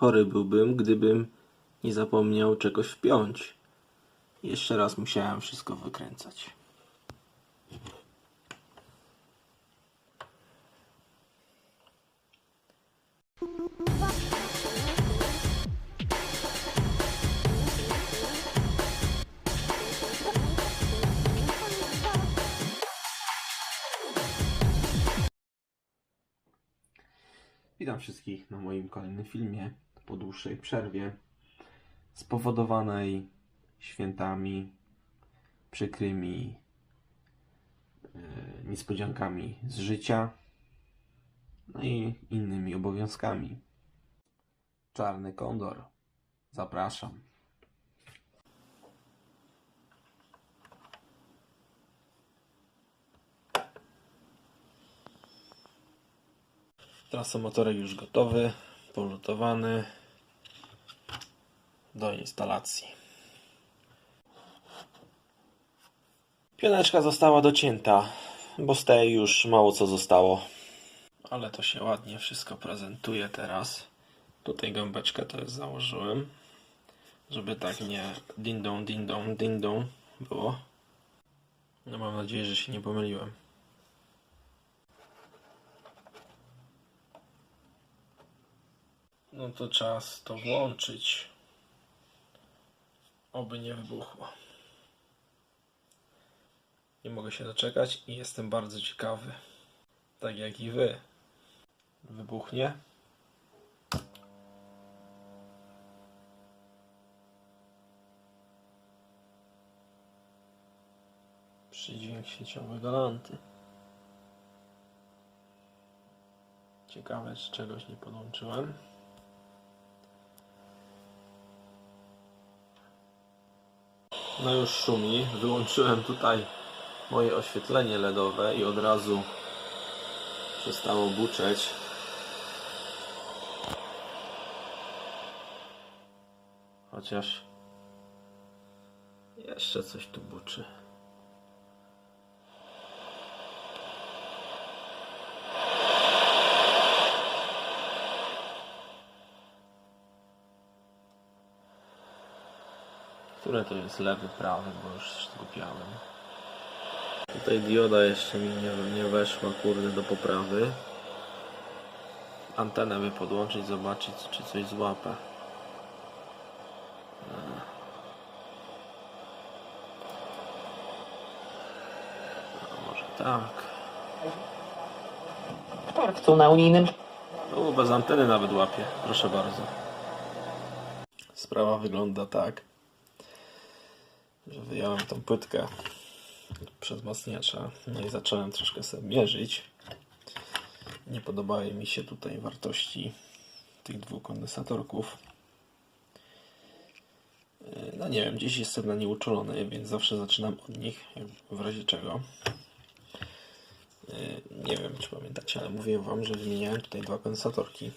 Chory byłbym, gdybym nie zapomniał czegoś wpiąć. Jeszcze raz musiałem wszystko wykręcać. Witam wszystkich na moim kolejnym filmie po dłuższej przerwie spowodowanej świętami, przykrymi e, niespodziankami z życia, no i innymi obowiązkami. Czarny kondor. Zapraszam. Transformatorek już gotowy, polutowany do instalacji. Pioneczka została docięta, bo z tej już mało co zostało. Ale to się ładnie wszystko prezentuje teraz. Tutaj gąbeczkę też założyłem, żeby tak nie dindą, dindą, dindą było. No mam nadzieję, że się nie pomyliłem. No to czas to włączyć. Oby nie wybuchło. Nie mogę się doczekać i jestem bardzo ciekawy. Tak jak i wy. Wybuchnie. Przydźwięk sieciowy galanty. Ciekawe, czy czegoś nie podłączyłem. No już szumi. Wyłączyłem tutaj moje oświetlenie LEDowe i od razu przestało buczeć. Chociaż jeszcze coś tu buczy. Które to jest lewy, prawy, bo już zgubiałem. Tutaj dioda jeszcze mi nie, nie weszła, kurde, do poprawy. Antenę by podłączyć, zobaczyć, czy coś złapę. A może tak. W czerwcu na unijnym O, bez anteny nawet łapie. Proszę bardzo. Sprawa wygląda tak, że wyjąłem tą płytkę przez wzmacniacza, no i zacząłem troszkę sobie mierzyć. Nie podobały mi się tutaj wartości tych dwóch kondensatorków. Yy, No nie wiem, gdzieś jestem na nie uczulony, więc zawsze zaczynam od nich, w razie czego. Yy, Nie wiem, czy pamiętacie, ale mówiłem Wam, że wymieniałem tutaj dwa kondensatorki.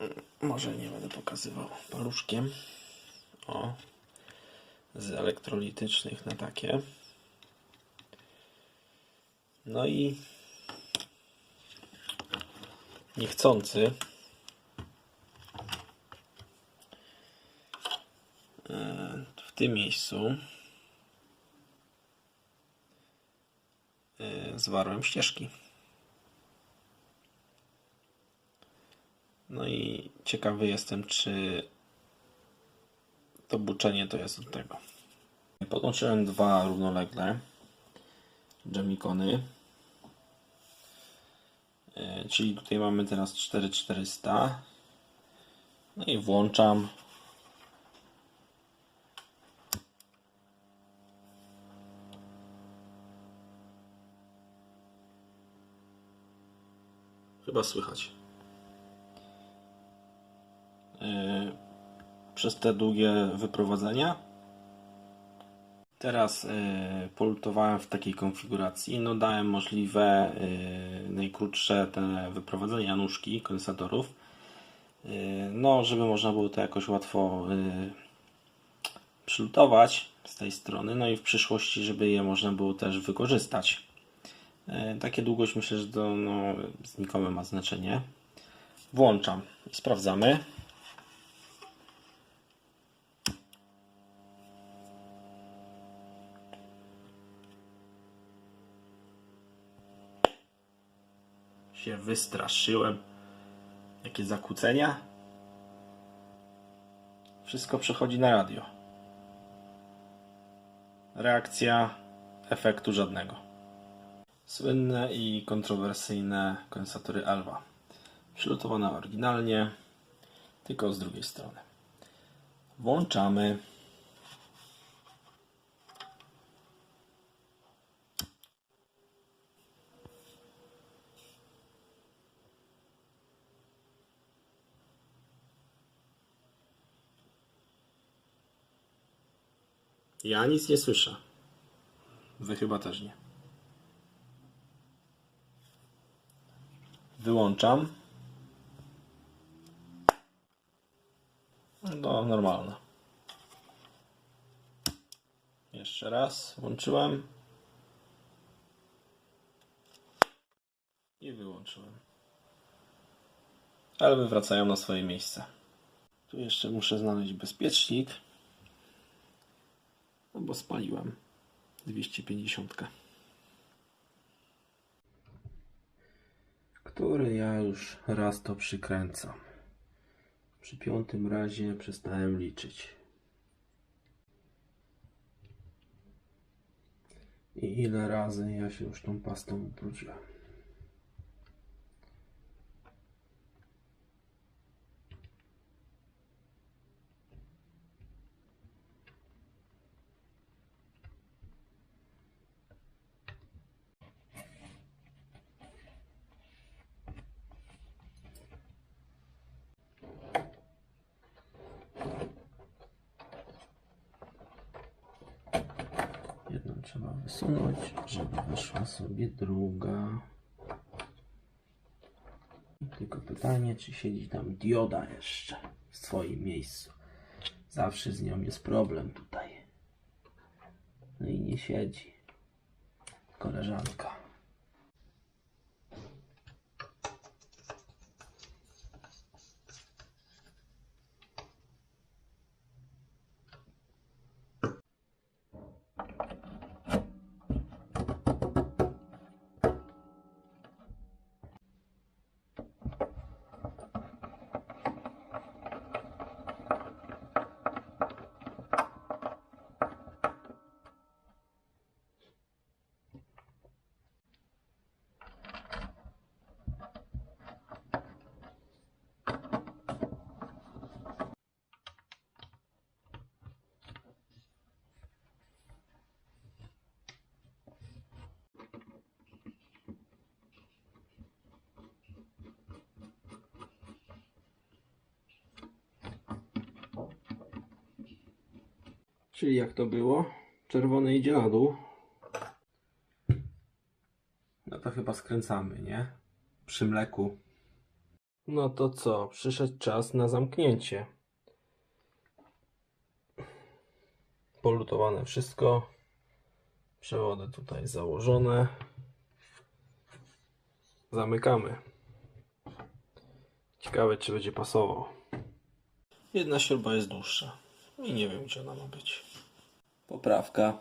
Yy, Może nie będę pokazywał paluszkiem. O, z elektrolitycznych na takie. No i niechcący w tym miejscu e, zwarłem ścieżki. No i ciekawy jestem, czy to buczenie to jest od tego. Podłączyłem dwa równolegle jamikony. E, Czyli tutaj mamy teraz 4400. No i włączam. Chyba słychać. Przez te długie wyprowadzenia. Teraz y, polutowałem w takiej konfiguracji. No dałem możliwe y, najkrótsze te wyprowadzenia nóżki kondensatorów. Y, no, żeby można było to jakoś łatwo y, przylutować z tej strony. No i w przyszłości, żeby je można było też wykorzystać. Y, takie długość myślę, że to no, znikome ma znaczenie. Włączam i sprawdzamy. Się wystraszyłem. Jakie zakłócenia? Wszystko przechodzi na radio. Reakcja efektu żadnego. Słynne i kontrowersyjne kondensatory Alva. Przygotowane oryginalnie, tylko z drugiej strony. Włączamy. Ja nic nie słyszę. Wy chyba też nie. Wyłączam. No, normalne. Jeszcze raz. Włączyłem. I wyłączyłem. Ale wracają na swoje miejsce. Tu jeszcze muszę znaleźć bezpiecznik. Spaliłem 250. Który ja już raz to przykręcam. Przy piątym razie przestałem liczyć. I ile razy ja się już tą pastą ubrudziłem. Jedną trzeba wysunąć, żeby wyszła sobie druga. Tylko pytanie, czy siedzi tam dioda jeszcze w swoim miejscu. Zawsze z nią jest problem tutaj. No i nie siedzi. Koleżanka. Czyli jak to było? Czerwony idzie na dół. No to chyba skręcamy, nie? Przy mleku. No to co? Przyszedł czas na zamknięcie. Polutowane wszystko. Przewody tutaj założone. Zamykamy. Ciekawe, czy będzie pasował. Jedna śruba jest dłuższa. I nie wiem, gdzie ona ma być. Poprawka.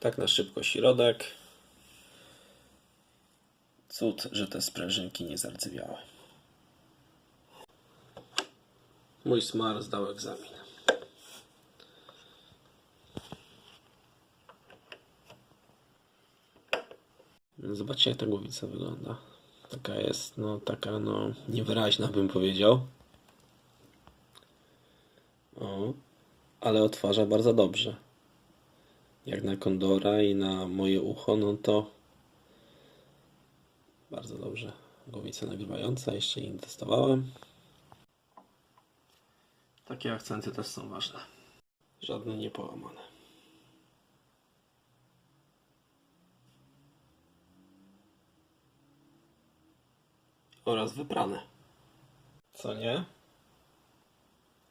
Tak na szybko środek. Cud, że te sprężynki nie zardzewiały. Mój smar zdał egzamin. Zobaczcie, jak ta głowica wygląda. Taka jest, no, taka, no, niewyraźna bym powiedział. O, ale odtwarza bardzo dobrze. Jak na kondora i na moje ucho, no to bardzo dobrze. Głowica nagrywająca, jeszcze nie testowałem. Takie akcenty też są ważne. Żadne niepołamane. Oraz wyprane. Co nie?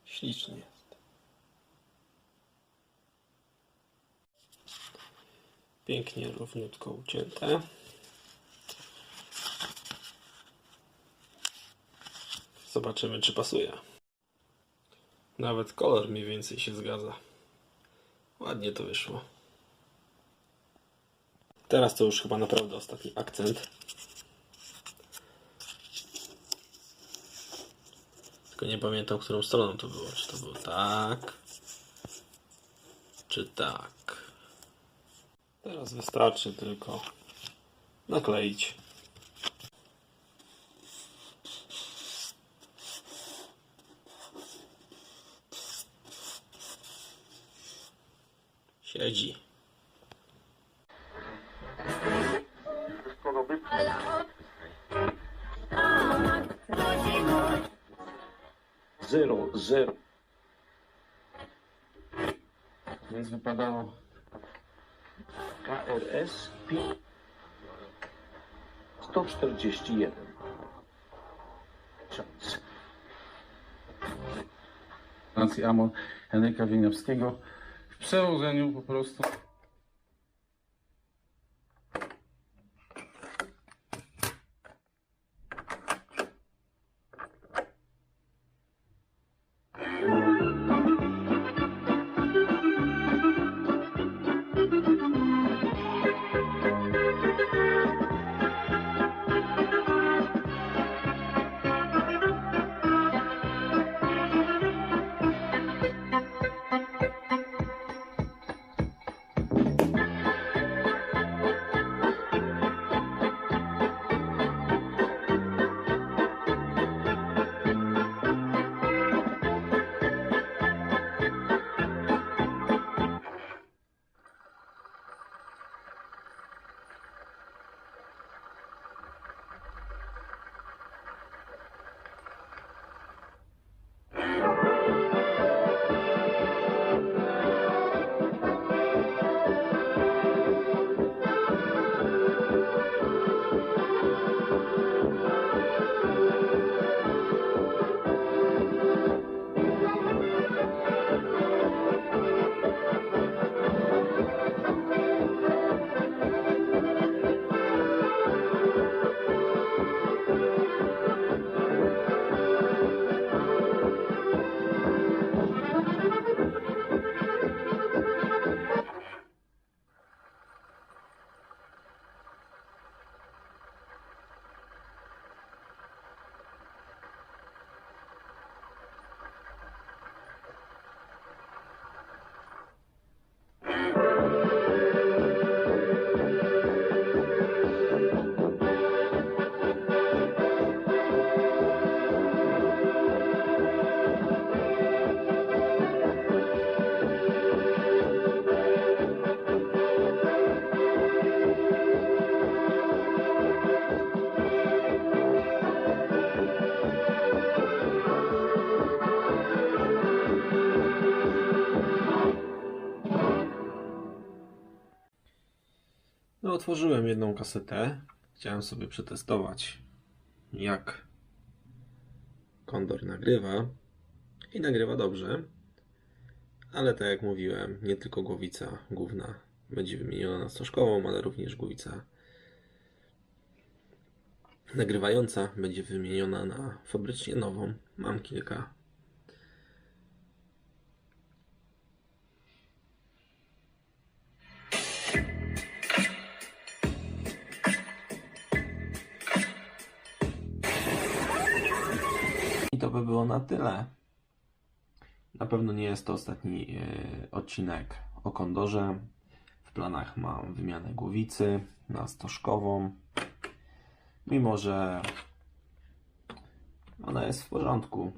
Ślicznie Pięknie, równiutko ucięte. Zobaczymy, czy pasuje. Nawet kolor mniej więcej się zgadza. Ładnie to wyszło. Teraz to już chyba naprawdę ostatni akcent. Tylko nie pamiętam, którą stroną to było. Czy to było tak, czy tak. Teraz wystarczy tylko nakleić. Siedzi. Zero, zero. Więc wypadało KRS pi 141. Tysiąc. Francji Amon Henryka Wieniawskiego w przełożeniu po prostu otworzyłem jedną kasetę. Chciałem sobie przetestować, jak Kondor nagrywa. I nagrywa dobrze. Ale tak jak mówiłem, nie tylko głowica główna będzie wymieniona na stożkową, ale również głowica nagrywająca będzie wymieniona na fabrycznie nową. Mam kilka. I to by było na tyle. Na pewno nie jest to ostatni e, odcinek o kondorze. W planach mam wymianę głowicy na stożkową. Mimo, że ona jest w porządku.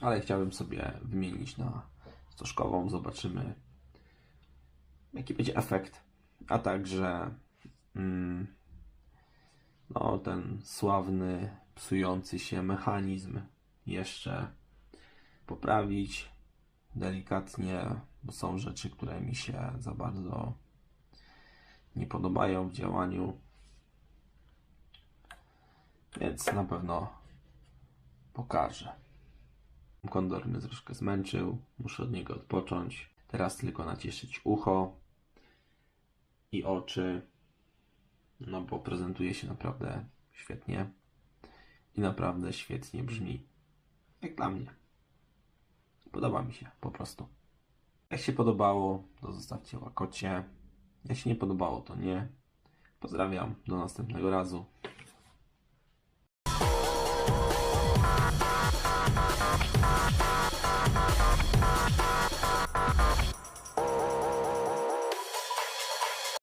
Ale chciałbym sobie wymienić na stożkową. Zobaczymy, jaki będzie efekt. A także mm, no, ten sławny, psujący się mechanizm jeszcze poprawić delikatnie, bo są rzeczy, które mi się za bardzo nie podobają w działaniu. Więc na pewno pokażę. Kondor mnie troszkę zmęczył, muszę od niego odpocząć. Teraz tylko nacieszyć ucho i oczy, no bo prezentuje się naprawdę świetnie i naprawdę świetnie brzmi. Jak dla mnie. Podoba mi się po prostu. Jak się podobało, to zostawcie łakocie. Jak się nie podobało, to nie. Pozdrawiam, do następnego razu.